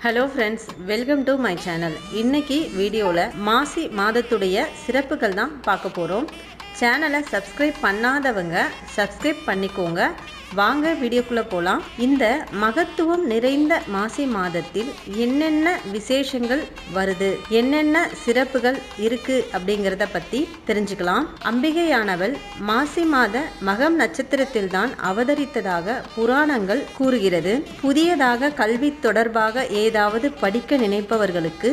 Hello friends welcome to my channel இன்னைக்கு வீடியோவில் மாசி மாதத்துடைய சிறப்புகள் தான் பார்க்க போகிறோம் சேனலை சப்ஸ்கிரைப் பண்ணாதவங்க சப்ஸ்கிரைப் பண்ணிக்கோங்க. வாங்க வீடியோக்குள்ளே போகலாம் இந்த மகத்துவம் நிறைந்த மாசி மாதத்தில் என்னென்ன விசேஷங்கள் வருது? என்னென்ன சிறப்புகள் இருக்கு அப்படிங்கிறத பற்றி தெரிஞ்சுக்கலாம். அம்பிகையானவள் மாசி மாத மகம் நட்சத்திரத்தில் தான் அவதரித்ததாக புராணங்கள் கூறுகிறது. புதியதாக கல்வி தொடர்பாக ஏதாவது படிக்க நினைப்பவர்களுக்கு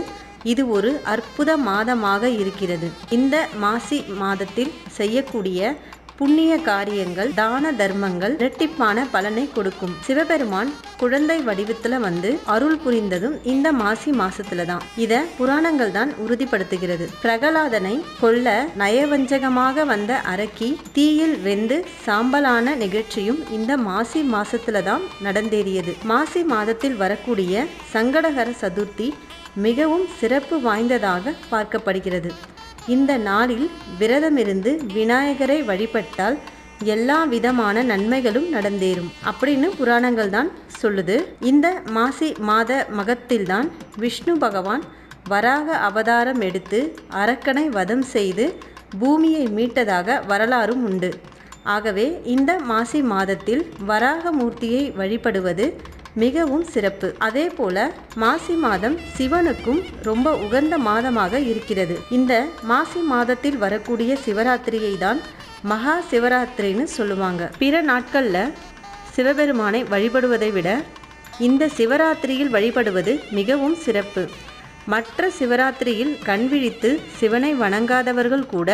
இது ஒரு அற்புத மாதமாக இருக்கிறது. இந்த மாசி மாதத்தில் செய்யக்கூடிய புண்ணிய காரியங்கள் தான தர்மங்கள் இரட்டிப்பான பலனை கொடுக்கும். சிவபெருமான் குழந்தை வடிவத்துல வந்து அருள் புரிந்ததும் இந்த மாசி மாசத்துல தான். இத புராணங்கள் தான் உறுதிப்படுத்துகிறது. பிரகலாதனை கொல்ல நயவஞ்சகமாக வந்த அரக்கி தீயில் வெந்து சாம்பலான நிகழ்ச்சியும் இந்த மாசி மாசத்துல தான் நடந்தேறியது. மாசி மாதத்தில் வரக்கூடிய சங்கடகர சதுர்த்தி மிகவும் சிறப்பு வாய்ந்ததாக பார்க்கப்படுகிறது. இந்த நாளில் விரதமிருந்து விநாயகரை வழிபட்டால் எல்லா விதமான நன்மைகளும் நடந்தேறும் அப்படின்னு புராணங்கள் தான் சொல்லுது. இந்த மாசி மாத மகத்தில்தான் விஷ்ணு பகவான் வராக அவதாரம் எடுத்து அரக்கனை வதம் செய்து பூமியை மீட்டதாக வரலாறும் உண்டு. ஆகவே இந்த மாசி மாதத்தில் வராக மூர்த்தியை வழிபடுவது மிகவும் சிறப்பு. அதே போல மாசி மாதம் சிவனுக்கும் ரொம்ப உகந்த மாதமாக இருக்கிறது. இந்த மாசி மாதத்தில் வரக்கூடிய சிவராத்திரியை தான் மகா சிவராத்திரின்னு சொல்லுவாங்க. பிற நாட்களில் சிவபெருமானை வழிபடுவதை விட இந்த சிவராத்திரியில் வழிபடுவது மிகவும் சிறப்பு. மற்ற சிவராத்திரியில் கண்விழித்து சிவனை வணங்காதவர்கள் கூட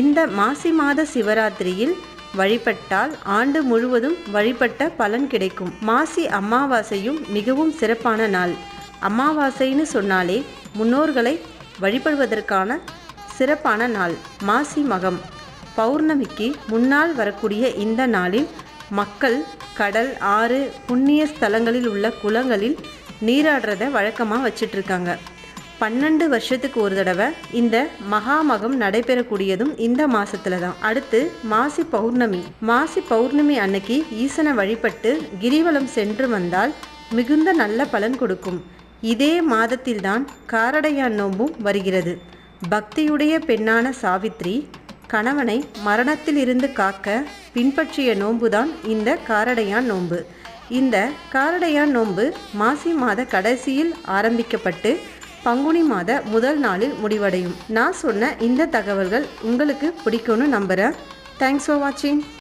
இந்த மாசி மாத சிவராத்திரியில் வழிபட்டால் ஆண்டு முழுவதும் வழிபட்ட பலன் கிடைக்கும். மாசி அமாவாசையும் மிகவும் சிறப்பான நாள். அமாவாசைன்னு சொன்னாலே முன்னோர்களை வழிபடுவதற்கான சிறப்பான நாள். மாசி மகம். பௌர்ணமிக்கு முன்னால் வரக்கூடிய இந்த நாளில் மக்கள் கடல் ஆறு புண்ணிய ஸ்தலங்களில் உள்ள குளங்களில் நீராடுறத வழக்கமாக வச்சிட்ருக்காங்க. பன்னெண்டு வருஷத்துக்கு ஒரு தடவை இந்த மகாமகம் நடைபெறக்கூடியதும் இந்த மாசத்துல தான் அடுத்து மாசி பௌர்ணமி. மாசி பௌர்ணமி அன்னைக்கு ஈசனை வழிபட்டு கிரிவலம் சென்று வந்தால் மிகுந்த நல்ல பலன் கொடுக்கும். இதே மாதத்தில்தான் காரடையான் நோம்பும் வருகிறது. பக்தியுடைய பெண்ணான சாவித்ரி கணவனை மரணத்திலிருந்து காக்க பின்பற்றிய நோன்புதான் இந்த காரடையான் நோன்பு இந்த காரடையான் நோன்பு மாசி மாத கடைசியில் ஆரம்பிக்கப்பட்டு பங்குனி மாத முதல் நாளில் முடிவடையும். நான் சொன்ன இந்த தகவல்கள் உங்களுக்கு பிடிக்கும்னு நம்புகிறேன் தேங்க்ஸ் ஃபார் வாட்சிங்